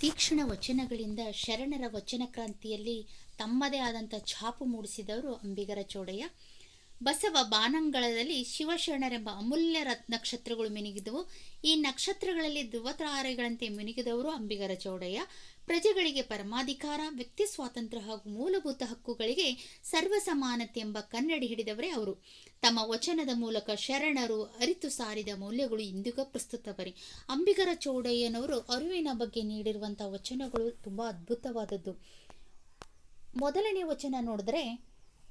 ತೀಕ್ಷ್ಣ ವಚನಗಳಿಂದ ಶರಣರ ವಚನ ಕ್ರಾಂತಿಯಲ್ಲಿ ತಮ್ಮದೇ ಆದಂಥ ಛಾಪು ಮೂಡಿಸಿದವರು ಅಂಬಿಗರ ಚೌಡಯ್ಯ ಬಸವ ಬಾನಂಗಳದಲ್ಲಿ ಶಿವಶರಣರೆಂಬ ಅಮೂಲ್ಯ ರತ್ ನಕ್ಷತ್ರಗಳು ಮಿನುಗಿದವು. ಈ ನಕ್ಷತ್ರಗಳಲ್ಲಿ ಧ್ರುವತಾರೆಗಳಂತೆ ಮಿನುಗಿದವರು ಅಂಬಿಗರ ಚೌಡಯ್ಯ ಪ್ರಜೆಗಳಿಗೆ ಪರಮಾಧಿಕಾರ, ವ್ಯಕ್ತಿ ಸ್ವಾತಂತ್ರ್ಯ ಹಾಗೂ ಮೂಲಭೂತ ಹಕ್ಕುಗಳಿಗೆ ಸರ್ವಸಮಾನತೆ ಎಂಬ ಕನ್ನಡಿ ಹಿಡಿದವರೇ ಅವರು. ತಮ್ಮ ವಚನದ ಮೂಲಕ ಶರಣರು, ಅರಿತು ಸಾರಿದ ಮೌಲ್ಯಗಳು ಇಂದಿಗೂ ಪ್ರಸ್ತುತ ಬರಿ ಅಂಬಿಗರ ಚೌಡಯ್ಯನವರು ಅರಿವಿನ ಬಗ್ಗೆ ನೀಡಿರುವಂಥ ವಚನಗಳು ತುಂಬ ಅದ್ಭುತವಾದದ್ದು. ಮೊದಲನೇ ವಚನ ನೋಡಿದ್ರೆ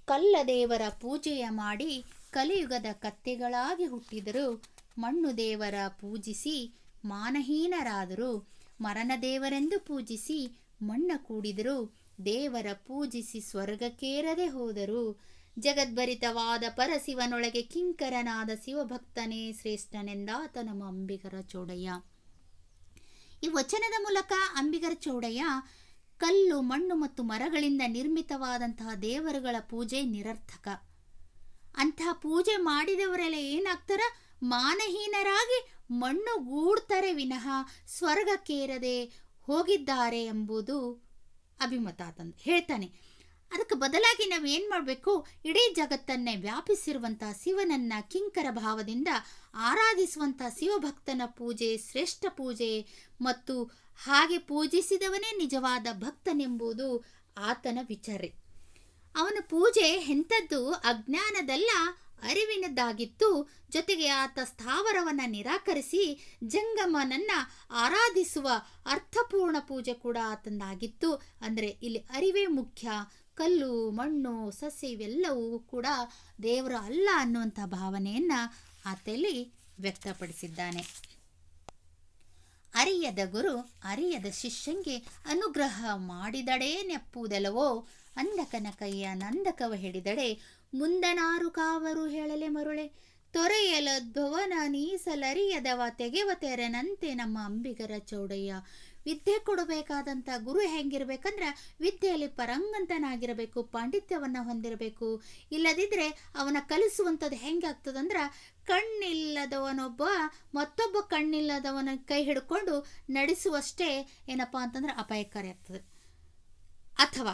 ಕಲ್ಲ ದೇವರ ಪೂಜೆಯ ಮಾಡಿ ಕಲಿಯುಗದ ಕತ್ತೆಗಳಾಗಿ ಹುಟ್ಟಿದರು ಮಣ್ಣು ದೇವರ ಪೂಜಿಸಿ ಮಾನಹೀನರಾದರು ಮರಣ ದೇವರೆಂದು ಪೂಜಿಸಿ ಮಣ್ಣ ಕೂಡಿದರು. ದೇವರ ಪೂಜಿಸಿ ಸ್ವರ್ಗಕ್ಕೇರದೆ ಹೋದರು. ಜಗದ್ಭರಿತವಾದ ಪರಶಿವನೊಳಗೆ ಕಿಂಕರನಾದ ಶಿವಭಕ್ತನೇ ಶ್ರೇಷ್ಠನೆಂದಾತ ನಮ್ಮ ಅಂಬಿಗರ ಚೌಡಯ್ಯ. ಈ ವಚನದ ಮೂಲಕ ಅಂಬಿಗರ ಚೌಡಯ್ಯ ಕಲ್ಲು, ಮಣ್ಣು ಮತ್ತು ಮರಗಳಿಂದ ನಿರ್ಮಿತವಾದಂತಹ ದೇವರುಗಳ ಪೂಜೆ ನಿರರ್ಥಕ. ಅಂತಹ ಪೂಜೆ ಮಾಡಿದವರೆಲ್ಲ ಏನಾಗ್ತಾರ? ಮಾನಹೀನರಾಗಿ ಮಣ್ಣು ಗೂಡ್ತಾರೆ ವಿನಃ ಸ್ವರ್ಗಕ್ಕೇರದೆ ಹೋಗಿದ್ದಾರೆ ಎಂಬುದು ಅಭಿಮತ ತಂದು ಹೇಳ್ತಾನೆ. ಅದಕ್ಕೆ ಬದಲಾಗಿ ನಾವು ಏನು ಮಾಡಬೇಕು? ಇಡೀ ಜಗತ್ತನ್ನೇ ವ್ಯಾಪಿಸಿರುವಂಥ ಶಿವನನ್ನ ಕಿಂಕರ ಭಾವದಿಂದ ಆರಾಧಿಸುವಂಥ ಶಿವಭಕ್ತನ ಪೂಜೆ ಶ್ರೇಷ್ಠ ಪೂಜೆ ಮತ್ತು ಹಾಗೆ ಪೂಜಿಸಿದವನೇ ನಿಜವಾದ ಭಕ್ತನೆಂಬುದು ಆತನ ವಿಚಾರ. ಅವನ ಪೂಜೆ ಎಂಥದ್ದು? ಅಜ್ಞಾನದಲ್ಲ ಅರಿವಿನದ್ದಾಗಿತ್ತು. ಜೊತೆಗೆ ಆತ ಸ್ಥಾವರವನ್ನ ನಿರಾಕರಿಸಿ ಜಂಗಮನನ್ನ ಆರಾಧಿಸುವ ಅರ್ಥಪೂರ್ಣ ಪೂಜೆ ಕೂಡ ಆತಂದಾಗಿತ್ತು. ಅಂದರೆ ಇಲ್ಲಿ ಅರಿವೇ ಮುಖ್ಯ. ಕಲ್ಲು, ಮಣ್ಣು, ಸಸ್ಯ ಇವೆಲ್ಲವೂ ಕೂಡ ದೇವರು ಅಲ್ಲ ಅನ್ನುವಂಥ ಭಾವನೆಯನ್ನ ಆತಲ್ಲಿ ವ್ಯಕ್ತಪಡಿಸಿದ್ದಾನೆ. ಅರಿಯದ ಗುರು ಅರಿಯದ ಶಿಷ್ಯಂಗೆ ಅನುಗ್ರಹ ಮಾಡಿದಡೇ ನೆಪ್ಪುವುದೆಲ್ಲವೋ ಅಂದಕನ ಕೈಯ ನಂದಕವ ಹಿಡಿದಡೆ ಮುಂದನಾರು ಕಾವರು ಹೇಳಲೆ ಮರುಳೆ ತೊರೆಯಲದ್ಭವನ ನೀಸಲರಿಯದವ ತೆಗೆವ ತೆರನಂತೆ ನಮ್ಮ ಅಂಬಿಗರ ಚೌಡಯ್ಯ. ವಿದ್ಯೆ ಕೊಡಬೇಕಾದಂಥ ಗುರು ಹೆಂಗಿರ್ಬೇಕಂದ್ರೆ ವಿದ್ಯೆಯಲ್ಲಿ ಪರಂಗಂತನಾಗಿರಬೇಕು, ಪಾಂಡಿತ್ಯವನ್ನು ಹೊಂದಿರಬೇಕು. ಇಲ್ಲದಿದ್ದರೆ ಅವನ ಕಲಿಸುವಂಥದ್ದು ಹೆಂಗಾಗ್ತದಂದ್ರೆ ಕಣ್ಣಿಲ್ಲದವನೊಬ್ಬ ಮತ್ತೊಬ್ಬ ಕಣ್ಣಿಲ್ಲದವನ ಕೈ ಹಿಡ್ಕೊಂಡು ನಡೆಸುವಷ್ಟೇ ಏನಪ್ಪ ಅಂತಂದ್ರೆ ಅಪಾಯಕಾರಿ ಆಗ್ತದೆ. ಅಥವಾ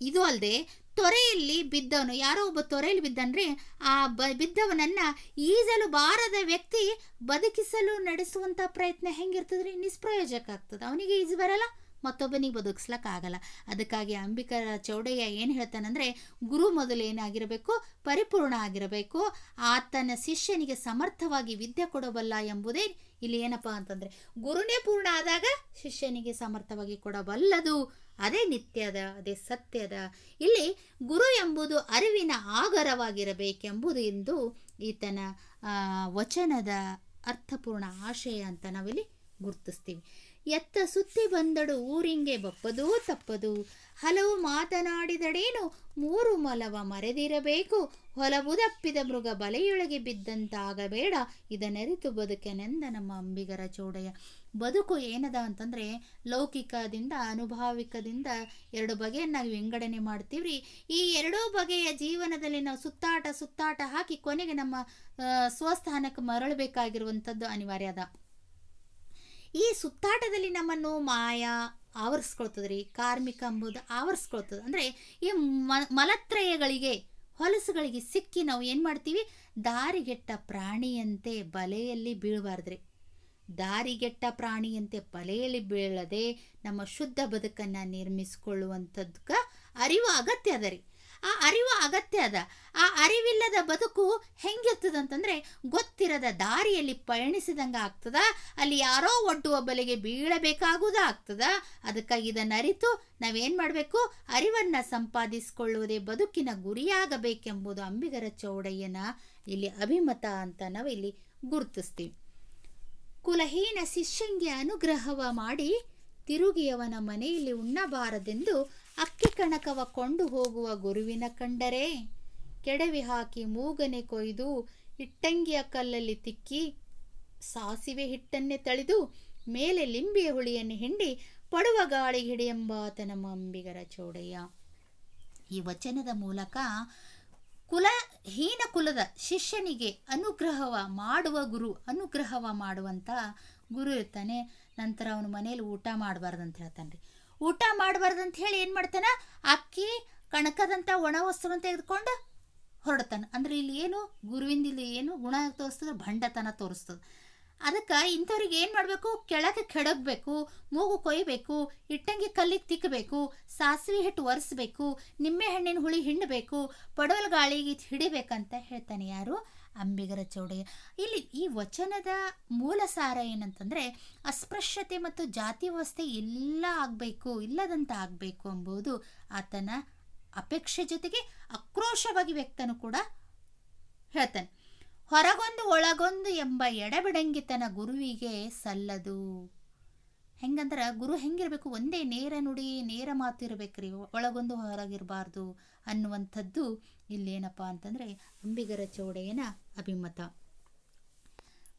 ಇದು ಅಲ್ಲದೆ ತೊರೆಯಲ್ಲಿ ಬಿದ್ದವನು, ಯಾರೋ ಒಬ್ಬ ತೊರೆಯಲ್ಲಿ ಬಿದ್ದನ್ರಿ ಆ ಬ, ಬಿದ್ದವನನ್ನ ಈಜಲು ಬಾರದ ವ್ಯಕ್ತಿ ಬದುಕಿಸಲು ನಡೆಸುವಂಥ ಪ್ರಯತ್ನ ಹೆಂಗಿರ್ತದ್ರಿ? ನಿಸ್ಪ್ರಯೋಜಕ ಆಗ್ತದೆ. ಅವನಿಗೆ ಈಜು ಬರಲ್ಲ, ಮತ್ತೊಬ್ಬನಿಗೆ ಬದುಕಿಸ್ಲಕ್ಕಾಗಲ್ಲ. ಅದಕ್ಕಾಗಿ ಅಂಬಿಕರ ಚೌಡಯ್ಯ ಏನು ಹೇಳ್ತಾನಂದರೆ, ಗುರು ಮೊದಲು ಏನಾಗಿರಬೇಕು? ಪರಿಪೂರ್ಣ ಆಗಿರಬೇಕು. ಆತನ ಶಿಷ್ಯನಿಗೆ ಸಮರ್ಥವಾಗಿ ವಿದ್ಯೆ ಕೊಡಬಲ್ಲ ಎಂಬುದೇ ಇಲ್ಲಿ ಏನಪ್ಪ ಅಂತಂದರೆ, ಗುರುನೇ ಪೂರ್ಣ ಆದಾಗ ಶಿಷ್ಯನಿಗೆ ಸಮರ್ಥವಾಗಿ ಕೊಡಬಲ್ಲದು. ಅದೇ ನಿತ್ಯದ ಅದೇ ಸತ್ಯದ. ಇಲ್ಲಿ ಗುರು ಎಂಬುದು ಅರಿವಿನ ಆಗರವಾಗಿರಬೇಕೆಂಬುದು ಎಂದು ಈತನ ವಚನದ ಅರ್ಥಪೂರ್ಣ ಆಶಯ ಅಂತ ನಾವಿಲ್ಲಿ ಗುರುತಿಸ್ತೀವಿ. ಎತ್ತ ಸುತ್ತಿ ಬಂದಡು ಊರಿಂಗೆ ಬಪ್ಪದೂ ತಪ್ಪದು. ಹಲವು ಮಾತನಾಡಿದಡೇನು ಮೂರು ಮಲವ ಮರೆದಿರಬೇಕು. ಹೊಲಬುದಪ್ಪಿದ ಮೃಗ ಬಲೆಯೊಳಗೆ ಬಿದ್ದಂತಾಗಬೇಡ. ಇದನೆರಿತು ಬದುಕೆನೆಂದ ನಮ್ಮ ಅಂಬಿಗರ ಚೌಡಯ್ಯ ಬದುಕು ಏನದ ಅಂತಂದರೆ, ಲೌಕಿಕದಿಂದ ಅನುಭಾವಿಕದಿಂದ ಎರಡು ಬಗೆಯನ್ನಾಗಿ ವಿಂಗಡಣೆ ಮಾಡ್ತೀವ್ರಿ. ಈ ಎರಡೂ ಬಗೆಯ ಜೀವನದಲ್ಲಿ ನಾವು ಸುತ್ತಾಟ ಸುತ್ತಾಟ ಹಾಕಿ ಕೊನೆಗೆ ನಮ್ಮ ಸ್ವಸ್ಥಾನಕ್ಕೆ ಮರಳಬೇಕಾಗಿರುವಂಥದ್ದು ಅನಿವಾರ್ಯ ಅದ. ಈ ಸುತ್ತಾಟದಲ್ಲಿ ನಮ್ಮನ್ನು ಮಾಯ ಆವರಿಸ್ಕೊಳ್ತದ್ರಿ, ಕಾರ್ಮಿಕ ಎಂಬುದು ಆವರಿಸ್ಕೊಳ್ತದೆ. ಅಂದರೆ ಈ ಮಲತ್ರಯಗಳಿಗೆ, ಹೊಲಸುಗಳಿಗೆ ಸಿಕ್ಕಿ ನಾವು ಏನು ಮಾಡ್ತೀವಿ? ದಾರಿಗೆಟ್ಟ ಪ್ರಾಣಿಯಂತೆ ಬಲೆಯಲ್ಲಿ ಬೀಳಬಾರ್ದ್ರಿ. ದಾರಿಗೆಟ್ಟ ಪ್ರಾಣಿಯಂತೆ ಬಲೆಯಲ್ಲಿ ಬೀಳದೆ ನಮ್ಮ ಶುದ್ಧ ಬದುಕನ್ನು ನಿರ್ಮಿಸಿಕೊಳ್ಳುವಂಥದ್ಕ ಅರಿವು ಅಗತ್ಯ ಅದ ರೀ. ಆ ಅರಿವು ಅಗತ್ಯ ಅದ. ಆ ಅರಿವಿಲ್ಲದ ಬದುಕು ಹೆಂಗಿರ್ತದಂತಂದ್ರೆ ಗೊತ್ತಿರದ ದಾರಿಯಲ್ಲಿ ಪಯಣಿಸಿದಂಗೆ ಆಗ್ತದ. ಅಲ್ಲಿ ಯಾರೋ ಒಡ್ಡುವ ಬಲೆಗೆ ಬೀಳಬೇಕಾಗುವುದ ಆಗ್ತದ. ಅದಕ್ಕಾಗಿ ಇದನ್ನು ಅರಿತು ನಾವೇನು ಮಾಡಬೇಕು? ಅರಿವನ್ನು ಸಂಪಾದಿಸಿಕೊಳ್ಳುವುದೇ ಬದುಕಿನ ಗುರಿಯಾಗಬೇಕೆಂಬುದು ಅಂಬಿಗರ ಚೌಡಯ್ಯನ ಇಲ್ಲಿ ಅಭಿಮತ ಅಂತ ನಾವು ಇಲ್ಲಿ ಗುರುತಿಸ್ತೀವಿ. ಕುಲಹೀನ ಶಿಷ್ಯಂಗೆ ಅನುಗ್ರಹವ ಮಾಡಿ ತಿರುಗಿಯವನ ಮನೆಯಲ್ಲಿ ಉಣ್ಣಬಾರದೆಂದು ಅಕ್ಕಿ ಕಣಕವ ಕೊಂಡು ಹೋಗುವ ಗುರುವಿನ ಕಂಡರೆ? ಕೆಡವಿ ಹಾಕಿ ಮೂಗನೆ ಕೊಯ್ದು ಇಟ್ಟಂಗಿಯ ಕಲ್ಲಲ್ಲಿ ತಿಕ್ಕಿ ಸಾಸಿವೆ ಹಿಟ್ಟನ್ನೇ ತಳೆದು ಮೇಲೆ ಲಿಂಬೆಯ ಹುಳಿಯನ್ನು ಹಿಂಡಿ ಪಡುವ ಗಾಳಿ ಹಿಡಿಯೆಂಬ ನಮ್ಮ ಅಂಬಿಗರ ಚೌಡಯ್ಯ. ಈ ವಚನದ ಮೂಲಕ ಕುಲ ಹೀನ ಕುಲದ ಶಿಷ್ಯನಿಗೆ ಅನುಗ್ರಹವ ಮಾಡುವ ಗುರು ಅನುಗ್ರಹವ ಮಾಡುವಂಥ ಗುರು ಇರ್ತಾನೆ. ನಂತರ ಅವನು ಮನೇಲಿ ಊಟ ಮಾಡಬಾರ್ದು ಅಂತ ಹೇಳ್ತಾನೆ ರೀ ಊಟ ಮಾಡಬಾರ್ದು ಅಂತ ಹೇಳಿ ಏನು ಮಾಡ್ತಾನೆ? ಅಕ್ಕಿ ಕಣಕದಂಥ ಒಣ ವಸ್ತುವನ್ನು ತೆಗೆದುಕೊಂಡು ಹೊರಡ್ತಾನೆ. ಅಂದ್ರೆ ಇಲ್ಲಿ ಏನು? ಗುರುವಿಂದ ಇಲ್ಲಿ ಏನು ಗುಣ ತೋರಿಸ್ತದೆ, ಭಂಡತನ ತೋರಿಸ್ತದೆ. ಅದಕ್ಕೆ ಇಂಥವ್ರಿಗೆ ಏನು ಮಾಡಬೇಕು? ಕೆಳಗೆ ಕೆಡಗಬೇಕು, ಮೂಗು ಕೊಯ್ಬೇಕು, ಇಟ್ಟಂಗಿ ಕಲ್ಲಿಗೆ ತಿಕ್ಕಬೇಕು ಸಾಸಿವೆ ಹಿಟ್ಟು ಒರೆಸ್ಬೇಕು, ನಿಂಬೆ ಹಣ್ಣಿನ ಹುಳಿ ಹಿಂಡಬೇಕು ಪಡವಲ್ ಗಾಳಿಗೆ ಹಿಡಿಬೇಕಂತ ಹೇಳ್ತಾನೆ ಯಾರು? ಅಂಬಿಗರ ಚೌಡಯ್ಯ. ಇಲ್ಲಿ ಈ ವಚನದ ಮೂಲ ಸಾರ ಏನಂತಂದರೆ, ಅಸ್ಪೃಶ್ಯತೆ ಮತ್ತು ಜಾತಿ ವ್ಯವಸ್ಥೆ ಎಲ್ಲ ಆಗಬೇಕು, ಇಲ್ಲದಂತ ಆಗಬೇಕು ಎಂಬುದು ಆತನ ಅಪೇಕ್ಷೆ ಜೊತೆಗೆ ಆಕ್ರೋಶವಾಗಿ ವ್ಯಕ್ತನು ಕೂಡ ಹೇಳ್ತಾನೆ. ಹೊರಗೊಂದು ಒಳಗೊಂದು ಎಂಬ ಎಡಬಿಡಂಗಿತನ ಗುರುವಿಗೆ ಸಲ್ಲದು. ಹೆಂಗಂದ್ರೆ ಗುರು ಹೆಂಗಿರ್ಬೇಕು? ಒಂದೇ ನೇರ ನುಡಿ, ನೇರ ಮಾತು ಇರಬೇಕ್ರಿ, ಒಳಗೊಂದು ಹೊರಗಿರಬಾರ್ದು ಅನ್ನುವಂಥದ್ದು ಇಲ್ಲೇನಪ್ಪ ಅಂತಂದರೆ ಅಂಬಿಗರ ಚೌಡೆಯನ ಅಭಿಮತ.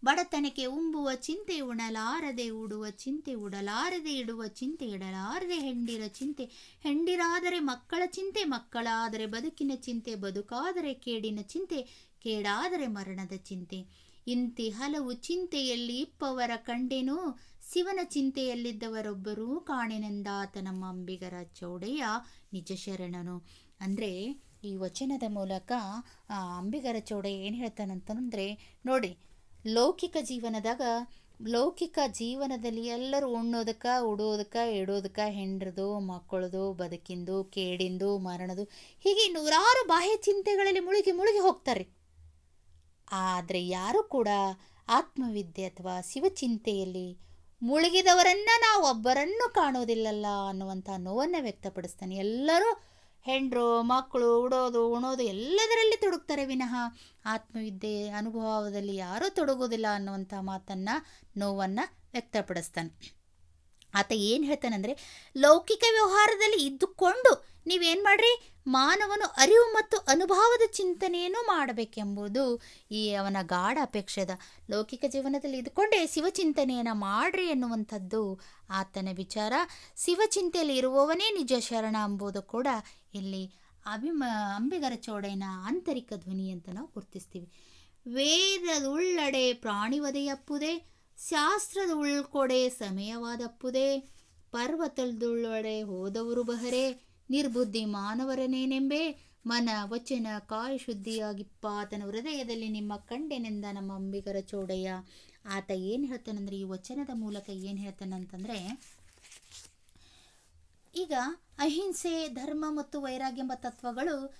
ಬಡತನಕ್ಕೆ ಉಂಬುವ ಚಿಂತೆ ಉಣಲಾರದೆ ಉಡುವ ಚಿಂತೆ ಉಡಲಾರದೆ ಇಡುವ ಚಿಂತೆ ಇಡಲಾರದೆ ಹೆಂಡಿರ ಚಿಂತೆ. ಹೆಂಡಿರಾದರೆ ಮಕ್ಕಳ ಚಿಂತೆ, ಮಕ್ಕಳಾದರೆ ಬದುಕಿನ ಚಿಂತೆ, ಬದುಕಾದರೆ ಕೇಡಿನ ಚಿಂತೆ, ಕೇಡಾದರೆ ಮರಣದ ಚಿಂತೆ. ಇಂತಿ ಹಲವು ಚಿಂತೆಯಲ್ಲಿ ಇಪ್ಪವರ ಕಂಡೆನು, ಶಿವನ ಚಿಂತೆಯಲ್ಲಿದ್ದವರೊಬ್ಬರೂ ಕಾಣೆನೆಂದಾತ ನಮ್ಮ ಅಂಬಿಗರ ಚೌಡಯ್ಯ ನಿಜ ಶರಣನು ಅಂದರೆ ಈ ವಚನದ ಮೂಲಕ ಅಂಬಿಗರ ಚೌಡ ಏನು ಹೇಳ್ತಾನಂತಂದರೆ, ನೋಡಿ, ಲೌಕಿಕ ಜೀವನದಾಗ, ಲೌಕಿಕ ಜೀವನದಲ್ಲಿ ಎಲ್ಲರೂ ಉಣ್ಣೋದಕ್ಕೆ, ಉಡೋದಕ್ಕೆ ಇಡೋದಕ್ಕೆ ಹೆಂಡ್ರದು, ಮಕ್ಕಳದು, ಬದುಕಿಂದು, ಕೇಡಿಂದು, ಮರಣದು, ಹೀಗೆ ನೂರಾರು ಬಾಹ್ಯ ಚಿಂತೆಗಳಲ್ಲಿ ಮುಳುಗಿ ಮುಳುಗಿ ಹೋಗ್ತಾರೆ ಆದರೆ ಯಾರೂ ಕೂಡ ಆತ್ಮವಿದ್ಯೆ ಅಥವಾ ಶಿವಚಿಂತೆಯಲ್ಲಿ ಮುಳುಗಿದವರನ್ನ ನಾವು ಒಬ್ಬರನ್ನು ಕಾಣೋದಿಲ್ಲಲ್ಲ ಅನ್ನುವಂಥ ನೋವನ್ನು ವ್ಯಕ್ತಪಡಿಸ್ತಾನೆ. ಎಲ್ಲರೂ ಹೆಂಡ್ರು, ಮಕ್ಕಳು, ಉಡೋದು, ಉಣೋದು ಎಲ್ಲದರಲ್ಲಿ ತೊಡಗ್ತಾರೆ ವಿನಃ. ಆತ್ಮವಿದ್ಯೆ ಅನುಭವದಲ್ಲಿ ಯಾರೂ ತೊಡಗೋದಿಲ್ಲ ಅನ್ನುವಂಥ ಮಾತನ್ನು, ನೋವನ್ನು ವ್ಯಕ್ತಪಡಿಸ್ತಾನೆ. ಆತ ಏನು ಹೇಳ್ತಾನಂದರೆ, ಲೌಕಿಕ ವ್ಯವಹಾರದಲ್ಲಿ ಇದ್ದುಕೊಂಡು ನೀವೇನು ಮಾಡ್ರಿ? ಮಾನವನು ಅರಿವು ಮತ್ತು ಅನುಭವದ ಚಿಂತನೆಯನ್ನು ಮಾಡಬೇಕೆಂಬುದು ಈ ಅವನ ಗಾಢ ಅಪೇಕ್ಷೆದ. ಲೌಕಿಕ ಜೀವನದಲ್ಲಿ ಇದ್ದುಕೊಂಡೇ ಶಿವಚಿಂತನೆಯನ್ನು ಮಾಡ್ರಿ ಎನ್ನುವಂಥದ್ದು ಆತನ ವಿಚಾರ. ಶಿವಚಿಂತೆಯಲ್ಲಿ ಇರುವವನೇ ನಿಜ ಶರಣ ಎಂಬುದು ಕೂಡ ಇಲ್ಲಿ ಅಭಿಮ, ಅಂಬಿಗರ ಚೌಡಯ್ಯನ ಆಂತರಿಕ ಧ್ವನಿ ಅಂತ ನಾವು ಗುರುತಿಸ್ತೀವಿ. ವೇದದುಳ್ಳಡೆ ಪ್ರಾಣಿವದೆಯಪ್ಪುದೇ ಶಾಸ್ತ್ರದ ಉಳ್ಕೊಡೆ ಸಮಯವಾದಪ್ಪುದೇ ಪರ್ವತಲ್ದುಳ್ಳಡೆ ಹೋದವರು ಬಹರೆ ನಿರ್ಬುದ್ಧಿ ಮಾನವರನೇನೆಂಬೆ? ಮನ ವಚನ ಕಾಯ ಶುದ್ಧಿಯಾಗಿಪ್ಪ ಆತನ ಹೃದಯದಲ್ಲಿ ನಿಮ್ಮ ಕಂಡೆನೆಂದ ನಮ್ಮ ಅಂಬಿಗರ ಚೌಡಯ್ಯ ಆತ ಏನು ಹೇಳ್ತಾನಂದ್ರೆ, ಈ ವಚನದ ಮೂಲಕ ಏನು ಹೇಳ್ತಾನಂತಂದರೆ, ಈಗ ಅಹಿಂಸೆ, ಧರ್ಮ ಮತ್ತು ವೈರಾಗ್ಯ ಎಂಬ ತತ್ವಗಳು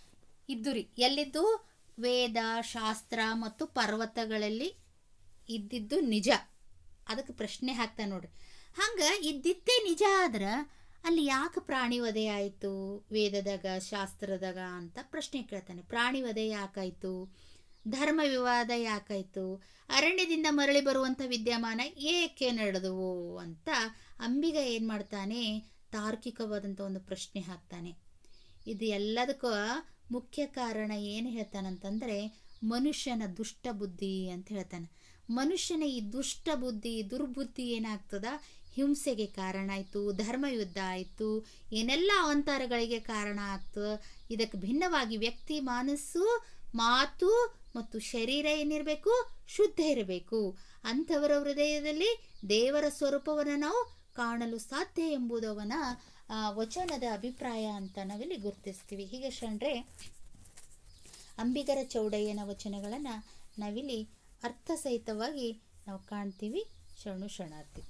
ಇದ್ದು ರೀ. ಎಲ್ಲಿದ್ದು? ವೇದ, ಶಾಸ್ತ್ರ ಮತ್ತು ಪರ್ವತಗಳಲ್ಲಿ ಇದ್ದಿದ್ದು ನಿಜ. ಅದಕ್ಕೆ ಪ್ರಶ್ನೆ ಹಾಕ್ತಾ ನೋಡ್ರಿ. ಹಂಗೆ ಇದ್ದಿದ್ದೇ ನಿಜ ಆದ್ರೆ ಅಲ್ಲಿ ಯಾಕೆ ಪ್ರಾಣಿ ವಧೆ ಆಯಿತು? ವೇದದಾಗ, ಶಾಸ್ತ್ರದಾಗ ಅಂತ ಪ್ರಶ್ನೆ ಕೇಳ್ತಾನೆ. ಪ್ರಾಣಿ ವಧೆ ಯಾಕಾಯಿತು? ಧರ್ಮ ವಿವಾದ ಯಾಕಾಯಿತು? ಅರಣ್ಯದಿಂದ ಮರಳಿ ಬರುವಂಥ ವಿದ್ಯಮಾನ ಏಕೆ ನಡೆದವು ಅಂತ ಅಂಬಿಗ ಏನು ಮಾಡ್ತಾನೆ? ತಾರ್ಕಿಕವಾದಂಥ ಒಂದು ಪ್ರಶ್ನೆ ಹಾಕ್ತಾನೆ. ಇದು ಎಲ್ಲದಕ್ಕೂ ಮುಖ್ಯ ಕಾರಣ ಏನು ಹೇಳ್ತಾನಂತಂದರೆ, ಮನುಷ್ಯನ ದುಷ್ಟ ಬುದ್ಧಿ ಅಂತ ಹೇಳ್ತಾನೆ. ಮನುಷ್ಯನ ಈ ದುಷ್ಟ ಬುದ್ಧಿ ದುರ್ಬುದ್ಧಿ ಏನಾಗ್ತದ? ಹಿಂಸೆಗೆ ಕಾರಣ ಆಯಿತು, ಧರ್ಮಯುದ್ಧ ಆಯಿತು, ಏನೆಲ್ಲ ಅವಂತಾರಗಳಿಗೆ ಕಾರಣ ಆಯ್ತು ಇದಕ್ಕೆ ಭಿನ್ನವಾಗಿ ವ್ಯಕ್ತಿ, ಮನಸ್ಸು, ಮಾತು ಮತ್ತು ಶರೀರ ಏನಿರಬೇಕು, ಶುದ್ಧ ಇರಬೇಕು. ಅಂಥವರ ಹೃದಯದಲ್ಲಿ ದೇವರ ಸ್ವರೂಪವನ್ನು ನಾವು ಕಾಣಲು ಸಾಧ್ಯ ಎಂಬುದವನ ವಚನದ ಅಭಿಪ್ರಾಯ ಅಂತ ನಾವಿಲ್ಲಿ ಗುರುತಿಸ್ತೀವಿ. ಹೀಗೆ ಶಂಡ್ರೆ, ಅಂಬಿಗರ ಚೌಡಯ್ಯನ ವಚನಗಳನ್ನು ನಾವಿಲ್ಲಿ ಅರ್ಥಸಹಿತವಾಗಿ ನಾವು ಕಾಣ್ತೀವಿ. ಶರಣು ಶರಣಾರ್ಥಿ.